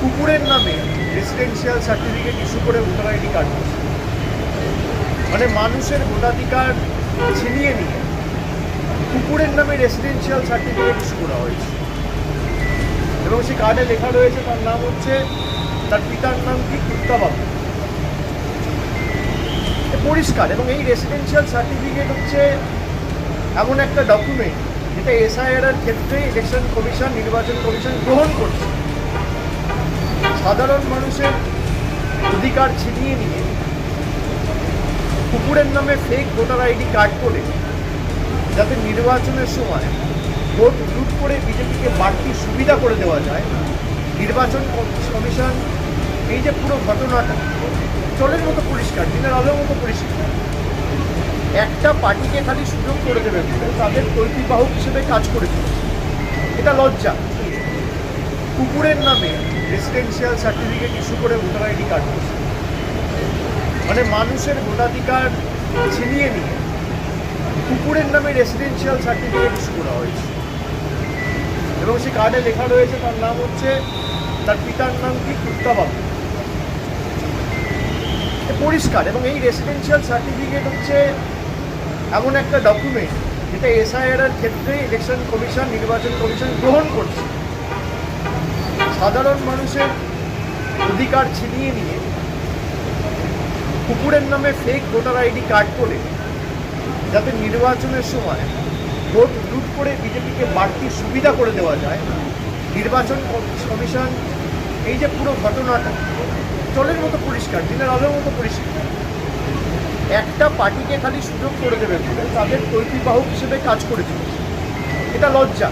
কুকুরের নামে residential certificate issue করে ভোটার আইডি কার্ড মানে মানুষের ভোটাধিকার ছিনিয়ে নিয়ে কুকুরের নামে রেসিডেন্সিয়াল সার্টিফিকেট ইস্যু করা হয়েছে। এবং সেই কার্ডে লেখা রয়েছে, তার নাম হচ্ছে, তার পিতার নাম কি? কুত্তাবাবু পরিষ্কার। এবং এই রেসিডেন্সিয়াল সার্টিফিকেট হচ্ছে এমন একটা ডকুমেন্ট যেটা এসআইআর ক্ষেত্রে ইলেকশন কমিশন নির্বাচন কমিশন গ্রহণ করছে। সাধারণ মানুষের অধিকার ছিনিয়ে নিয়ে কুকুরের নামে ফেক ভোটার আইডি কার্ড করে যাতে নির্বাচনের সময় ভোট লুট করে বিজেপিকে বাড়তি সুবিধা করে দেওয়া যায়, নির্বাচন কমিশন এই যে পুরো ঘটনাটা চলের মতো পরিষ্কার, দিনের আলোর মতো পরিষ্কার। একটা পার্টিকে খালি সুযোগ করে দেবে তাদের তৈরিবাহক হিসেবে কাজ করে চলেছে এটা লজ্জা। কুকুরের নামে রেসিডেন্সিয়াল সার্টিফিকেট ইস্যু করে ভোটার আইডি কার্ড করছে। মানে মানুষের ভোটাধিকার ছিনিয়ে নিয়ে কুকুরের নামে রেসিডেন্সিয়াল সার্টিফিকেট ইস্যু করা হয়েছে। এবং সেই কার্ডে লেখা রয়েছে, তার নাম হচ্ছে, তার পিতার নাম কি? কুত্তাবাবু পরিষ্কার। এবং এই রেসিডেন্সিয়াল সার্টিফিকেট হচ্ছে এমন একটা ডকুমেন্ট যেটা এসআইআর এর ক্ষেত্রে ইলেকশন কমিশন নির্বাচন কমিশন গ্রহণ করছে। সাধারণ মানুষের অধিকার ছিনিয়ে নিয়ে কুকুরের নামে ফেক ভোটার আইডি কার্ড করে যাতে নির্বাচনের সময় ভোট লুট করে বিজেপিকে বাড়তি সুবিধা করে দেওয়া যায়, নির্বাচন কমিশন এই যে পুরো ঘটনাটা জলের মতো পরিষ্কার, দিনের আলোর মতো পরিষ্কার। একটা পার্টিকে খালি সুযোগ করে দেবে বলে তাদের তৈরিবাহক হিসেবে কাজ করে চলেছে এটা লজ্জা।